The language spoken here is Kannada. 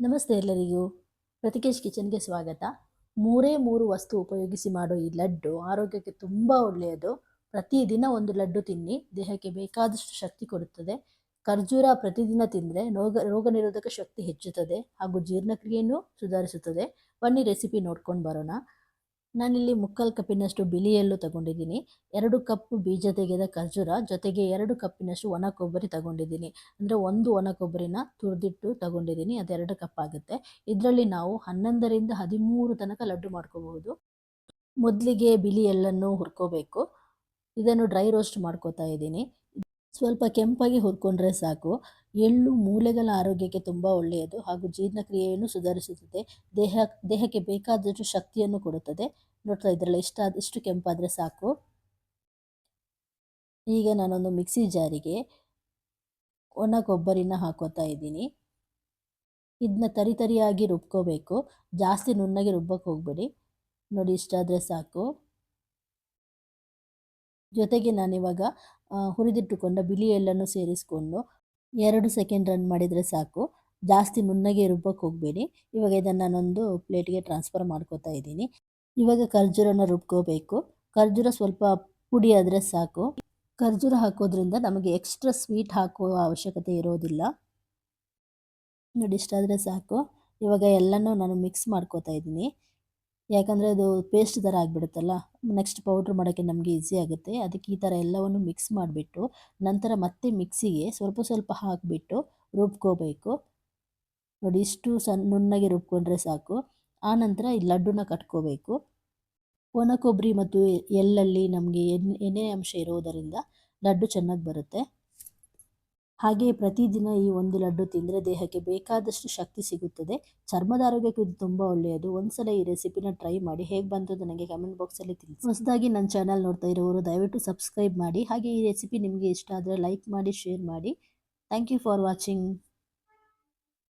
ನಮಸ್ತೆ ಎಲ್ಲರಿಗೂ. ಪ್ರತಿಕೇಶ್ ಕಿಚನ್ಗೆ ಸ್ವಾಗತ. ಮೂರೇ ಮೂರು ವಸ್ತು ಉಪಯೋಗಿಸಿ ಮಾಡೋ ಈ ಲಡ್ಡು ಆರೋಗ್ಯಕ್ಕೆ ತುಂಬ ಒಳ್ಳೆಯದು. ಪ್ರತಿದಿನ ಒಂದು ಲಡ್ಡು ತಿನ್ನಿ, ದೇಹಕ್ಕೆ ಬೇಕಾದಷ್ಟು ಶಕ್ತಿ ಕೊಡುತ್ತದೆ. ಖರ್ಜೂರ ಪ್ರತಿದಿನ ತಿಂದರೆ ರೋಗ ರೋಗ ಶಕ್ತಿ ಹೆಚ್ಚುತ್ತದೆ ಹಾಗೂ ಜೀರ್ಣಕ್ರಿಯೆಯನ್ನು ಸುಧಾರಿಸುತ್ತದೆ. ಬನ್ನಿ ರೆಸಿಪಿ ನೋಡ್ಕೊಂಡು ಬರೋಣ. ನಾನಿಲ್ಲಿ ಮುಕ್ಕಾಲು ಕಪ್ಪಿನಷ್ಟು ಬಿಳಿಯಲ್ಲು ತಗೊಂಡಿದ್ದೀನಿ. ಎರಡು ಕಪ್ ಬೀಜ ತೆಗೆದ ಖರ್ಜೂರ, ಜೊತೆಗೆ ಎರಡು ಕಪ್ಪಿನಷ್ಟು ಒಣ ಕೊಬ್ಬರಿ ತಗೊಂಡಿದ್ದೀನಿ. ಅಂದರೆ ಒಂದು ಒಣ ಕೊಬ್ಬರಿನ ತುರಿದಿಟ್ಟು ತಗೊಂಡಿದ್ದೀನಿ. ಅದೆರಡು ಕಪ್ ಆಗುತ್ತೆ ಇದರಲ್ಲಿ ನಾವು ಹನ್ನೊಂದರಿಂದ ಹದಿಮೂರು ತನಕ ಲಡ್ಡು ಮಾಡ್ಕೋಬಹುದು. ಮೊದಲಿಗೆ ಬಿಳಿ ಎಲ್ಲನ್ನು ಹುರ್ಕೋಬೇಕು. ಇದನ್ನು ಡ್ರೈ ರೋಸ್ಟ್ ಮಾಡ್ಕೋತಾ ಇದ್ದೀನಿ. ಸ್ವಲ್ಪ ಕೆಂಪಾಗಿ ಹುರ್ಕೊಂಡ್ರೆ ಸಾಕು. ಎಳ್ಳು ಮೂಳೆಗಳ ಆರೋಗ್ಯಕ್ಕೆ ತುಂಬ ಒಳ್ಳೆಯದು. ಹಾಗೂ ಜೀರ್ಣಕ್ರಿಯೆಯನ್ನು ಸುಧಾರಿಸುತ್ತದೆ. ದೇಹ, ದೇಹಕ್ಕೆ ಬೇಕಾದಷ್ಟು ಶಕ್ತಿಯನ್ನು ಕೊಡುತ್ತದೆ. ನೋಡ್ತಾ ಇದ್ರಲ್ಲ, ಇಷ್ಟ ಇಷ್ಟು ಕೆಂಪಾದರೆ ಸಾಕು. ಈಗ ನಾನೊಂದು ಮಿಕ್ಸಿ ಜಾರಿಗೆ ಒಣ ಕೊಬ್ಬರಿನ ಹಾಕೋತಾ ಇದ್ದೀನಿ. ಇದನ್ನ ತರಿ ತರಿಯಾಗಿ ರುಬ್ಕೋಬೇಕು. ಜಾಸ್ತಿ ನುಣ್ಣಗೆ ರುಬ್ಬಕ್ಕೆ ಹೋಗ್ಬೇಡಿ. ನೋಡಿ ಇಷ್ಟಾದರೆ ಸಾಕು. ಜೊತೆಗೆ ನಾನಿವಾಗ ಹುರಿದಿಟ್ಟುಕೊಂಡ ಬಿಳಿ ಎಲ್ಲನ್ನು ಸೇರಿಸ್ಕೊಂಡು ಎರಡು ಸೆಕೆಂಡ್ ರನ್ ಮಾಡಿದರೆ ಸಾಕು. ಜಾಸ್ತಿ ನುಣ್ಣಗೆ ರುಬ್ಬಕ್ಕೆ ಹೋಗಬೇಡಿ. ಇವಾಗ ಇದನ್ನು ನಾನೊಂದು ಪ್ಲೇಟ್ಗೆ ಟ್ರಾನ್ಸ್ಫರ್ ಮಾಡ್ಕೋತಾ ಇದ್ದೀನಿ. ಇವಾಗ ಖರ್ಜೂರನ ರುಬ್ಕೋಬೇಕು. ಖರ್ಜೂರ ಸ್ವಲ್ಪ ಪುಡಿ ಆದರೆ ಸಾಕು. ಖರ್ಜೂರ ಹಾಕೋದ್ರಿಂದ ನಮಗೆ ಎಕ್ಸ್ಟ್ರಾ ಸ್ವೀಟ್ ಹಾಕುವ ಅವಶ್ಯಕತೆ ಇರೋದಿಲ್ಲ. ನೋಡಿ ಇಷ್ಟಾದರೆ ಸಾಕು. ಇವಾಗ ಎಲ್ಲನೂ ನಾನು ಮಿಕ್ಸ್ ಮಾಡ್ಕೋತಾ ಇದ್ದೀನಿ. ಯಾಕಂದರೆ ಅದು ಪೇಸ್ಟ್ ಥರ ಆಗಿಬಿಡುತ್ತಲ್ಲ ನೆಕ್ಸ್ಟ್ ಪೌಡ್ರ್ ಮಾಡೋಕ್ಕೆ ನಮಗೆ ಈಸಿ ಆಗುತ್ತೆ. ಅದಕ್ಕೆ ಈ ಥರ ಎಲ್ಲವನ್ನು ಮಿಕ್ಸ್ ಮಾಡಿಬಿಟ್ಟು, ನಂತರ ಮತ್ತೆ ಮಿಕ್ಸಿಗೆ ಸ್ವಲ್ಪ ಸ್ವಲ್ಪ ಹಾಕಿಬಿಟ್ಟು ರುಬ್ಕೋಬೇಕು. ನೋಡಿ, ಇಷ್ಟು ಸಣ್ಣ ನುಣ್ಣಗೆ ರುಬ್ಕೊಂಡ್ರೆ ಸಾಕು. ಆನಂತರ ಈ ಲಡ್ಡುನ ಕಟ್ಕೋಬೇಕು. ಒಣ ಕೊಬ್ಬರಿ ಮತ್ತು ಎಳ್ಳಲ್ಲಿ ನಮಗೆ ಎಣ್ಣೆ ಅಂಶ ಇರೋದರಿಂದ ಲಡ್ಡು ಚೆನ್ನಾಗಿ ಬರುತ್ತೆ. ಹಾಗೆ ಪ್ರತಿದಿನ ಈ ಒಂದು ಲಡ್ಡು ತಿಂದರೆ ದೇಹಕ್ಕೆ ಬೇಕಾದಷ್ಟು ಶಕ್ತಿ ಸಿಗುತ್ತದೆ. ಚರ್ಮದ ಆರೋಗ್ಯಕ್ಕೂ ಇದು ತುಂಬ ಒಳ್ಳೆಯದು. ಒಂದ್ಸಲ ಈ ರೆಸಿಪಿನ ಟ್ರೈ ಮಾಡಿ. ಹೇಗೆ ಬಂತು ನನಗೆ ಕಮೆಂಟ್ ಬಾಕ್ಸಲ್ಲಿ ತಿಳಿಸಿ. ಹೊಸದಾಗಿ ನನ್ನ ಚಾನಲ್ ನೋಡ್ತಾ ಇರೋರು ದಯವಿಟ್ಟು ಸಬ್ಸ್ಕ್ರೈಬ್ ಮಾಡಿ. ಹಾಗೆ ಈ ರೆಸಿಪಿ ನಿಮಗೆ ಇಷ್ಟ ಆದರೆ ಲೈಕ್ ಮಾಡಿ, ಶೇರ್ ಮಾಡಿ. Thank you for watching